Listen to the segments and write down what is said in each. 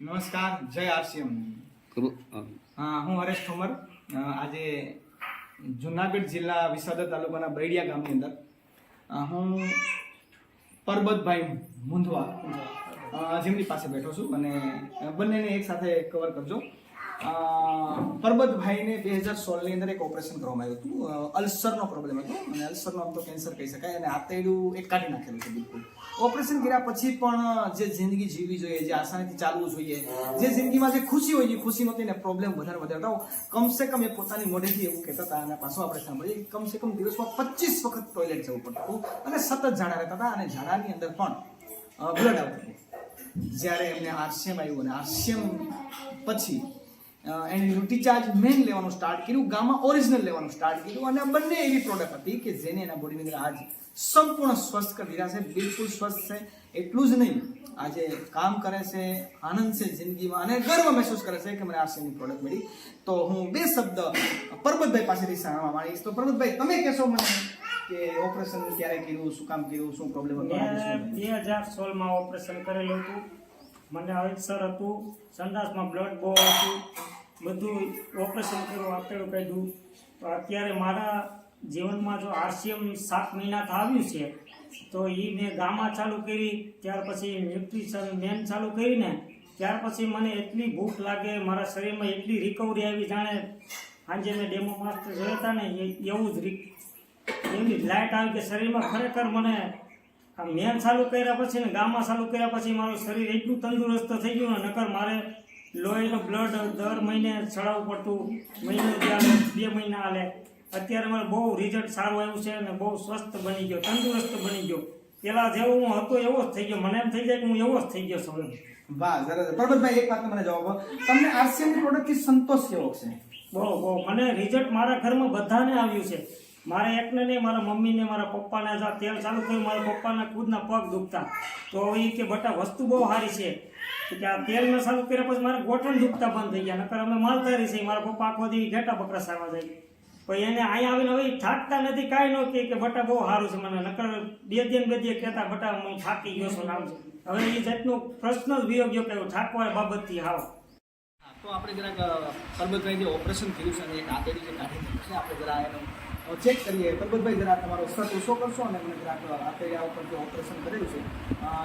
નમસ્કાર જય આરસીએમ હા હું હરેશ ઠોમર. આજે જુનાગઢ જિલ્લા વિસાદર તાલુકાના બરડિયા ગામની અંદર. હું પરબતભાઈ મુંધવા જેમની પાસે બેઠો છું. અને બંનેને એક સાથે કવર કરજો. પરબતભાઈને બે હજાર સોળની અંદર એક ઓપરેશન કરવામાં આવ્યું હતું. અલ્સરનો પ્રોબ્લેમ હતો અને અલ્સરનો આમ તો કેન્સર કહી શકાય અને આતેડું એક કાઢી નાખેલું છે બિલકુલ. ઓપરેશન કર્યા પછી પણ જે જિંદગી જીવવી જોઈએ, જે આસાનીથી ચાલવું જોઈએ, જે જિંદગીમાં જે ખુશી હોય એ ખુશી નહોતી ને પ્રોબ્લેમ વધારે વધારે તો કમસે કમ એ પોતાની મોઢેથી એવું કહેતા હતા અને પાછું આપણે સાંભળીએ કમસે કમ દિવસમાં પચીસ વખત ટોયલેટ જવું પડતું હતું અને સતત ઝાડા રહેતા હતા અને ઝાડાની અંદર પણ બ્લડ આવતું જ્યારે એમને આરસીએમ આવ્યું અને આરસીએમ પછી એણે રિચાર્જ મેન લેવાનું સ્ટાર્ટ કર્યું, ગામમાં ઓરિજિનલ લેવાનું સ્ટાર્ટ કર્યું, અને બંને એવી પ્રોડક્ટ હતી કે જેને એના બોડીની અંદર આજ સંપૂર્ણ સ્વસ્થ કરી રહ્યા છે, બિલકુલ સ્વસ્થ છે. એટલું જ નહીં, આજે કામ કરે છે, આનંદ છે જિંદગીમાં, અને ગર્વ મહેસૂસ કરે છે કે મને આ સેની પ્રોડક્ટ મળી. તો હું બે શબ્દ પરબતભાઈ પાસેથી સાંભળવા માંગીશ તો પરબતભાઈ, તમે કહેશો મને કે ઓપરેશન ક્યારે કર્યું, શું કામ કર્યું, શું પ્રોબ્લેમ હતો? બે હજાર સોળમાં ઓપરેશન કરેલું હતું. મને અલ્સર હતું, સંડાસમાં બ્લડ બહુ હતું. બધું ઓપરેશન કર્યું, આપેલું કાઢ્યું. તો અત્યારે મારા જીવનમાં જો આરસીએમ સાત મહિના આવ્યું છે, તો એ મેં ગામા ચાલુ કરી, ત્યાર પછી ન્યુટ્રિશન મેન ચાલુ કરીને, ત્યાર પછી મને એટલી ભૂખ લાગે, મારા શરીરમાં એટલી રિકવરી આવી જાણે. સાંજે મેં ડેમો માસ્ટર જોયા હતા ને એવું જ એવી લાઇટ આવી કે શરીરમાં ખરેખર મને આ મેન ચાલુ કર્યા પછી ને ગામમાં ચાલુ કર્યા પછી મારું શરીર એટલું તંદુરસ્ત થઈ ગયું ને, નકર મારે લોહીનો બ્લડ દર મહિને ચડાવવું પડતું. મહિને બે મહિના હાલે. અત્યારે મારે બહુ રિઝલ્ટ સારું આવ્યું છે અને બહુ સ્વસ્થ બની ગયો તંદુરસ્ત બની ગયો. પેલા જેવો હું હતો એવો જ થઈ ગયો. મને એમ થઈ જાય કે હું એવો જ થઈ ગયો છું હવે. વાહ સરસ પરબતભાઈ એક વાત મને જવાબ. તમને આરસીએમની પ્રોડક્ટથી સંતોષ કેવો છે? બહુ બહુ. મને રિઝલ્ટ મારા ઘરમાં બધાને આવ્યું છે. મારે એકને નહીં મારા મમ્મીને મારા પપ્પાને જો તેલ ચાલુ કર્યું મારા પપ્પાના ખુદના પગ દુખતા. તો એ કે બટા, વસ્તુ બહુ સારી છે. કે આ તેલ ચાલુ કર્યા પછી મારે ગોઠણ દુખતા બંધ થઈ ગયા, નકર અમે માલધારી છે મારા પપ્પા આખો દી ઘેટા બકરા સારવા જાય. પછી એને અહીંયા આવીને હવે થાકતા નથી, કાંઈ ન કે કે બટા, બહુ સારું છે મને. નકર બે દિન બે દિન કહેતા, બટા, હું થાકી ગયો છું, નામ હવે એ જાતનો પ્રશ્ન જ વિયો ગયો કે થાકવા બાબતથી હાવ. તો આપણે જરાક જે ઓપરેશન થયું છે અને એક આતેડી જે કાઢી છે, આપણે જરા એનું ચેક કરીએ. પરબતભાઈ જરા તમારો શર્ટ ઓછો કરશો અને મને જરાક આતેડિયા ઉપર જે ઓપરેશન કરેલું છે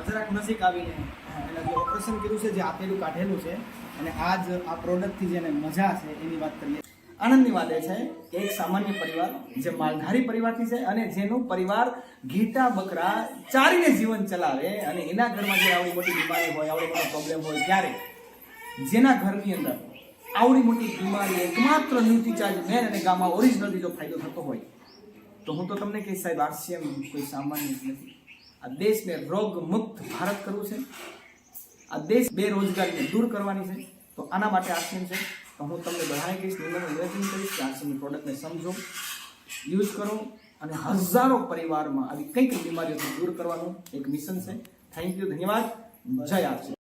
જરાક નજીક આવીને એને જે ઓપરેશન કર્યું છે, જે આતેડું કાઢેલું છે, અને આ જ આ પ્રોડક્ટથી જેને મજા છે, એની વાત કરીએ. આનંદની વાત એ છે કે એક સામાન્ય પરિવાર, જે માલધારી પરિવારથી છે અને જેનું પરિવાર ઘેટા બકરા ચારીને જીવન ચલાવે અને એના ઘરમાં જે આવડી મોટી બીમારી હોય, આવડી મોટો પ્રોબ્લેમ હોય ત્યારે, જેના ઘરની અંદર આવડી મોટી બીમારી એકમાત્ર ન્યુટ્રીચાર્જ મેન અને ગામમાં ઓરિજિનલથી જો ફાયદો થતો હોય. તો હું તો તમને કહીશ સાહેબ આરસીએમ કોઈ સામાન્ય નથી. આ દેશને રોગ મુક્ત ભારત કરવું છે. આ દેશ બેરોજગારીને દૂર કરવાની છે. તો આના માટે આરસીએમ છે. તો હું તમને બધાને કહીશ નિવેદન નિવેદન કરીશ કે આરસીએમની પ્રોડક્ટને સમજો. યુઝ કરો અને હજારો પરિવારમાં આવી કંઈક બીમારીઓથી દૂર કરવાનું એક મિશન છે. થેન્ક યુ ધન્યવાદ. જય આરસીએમ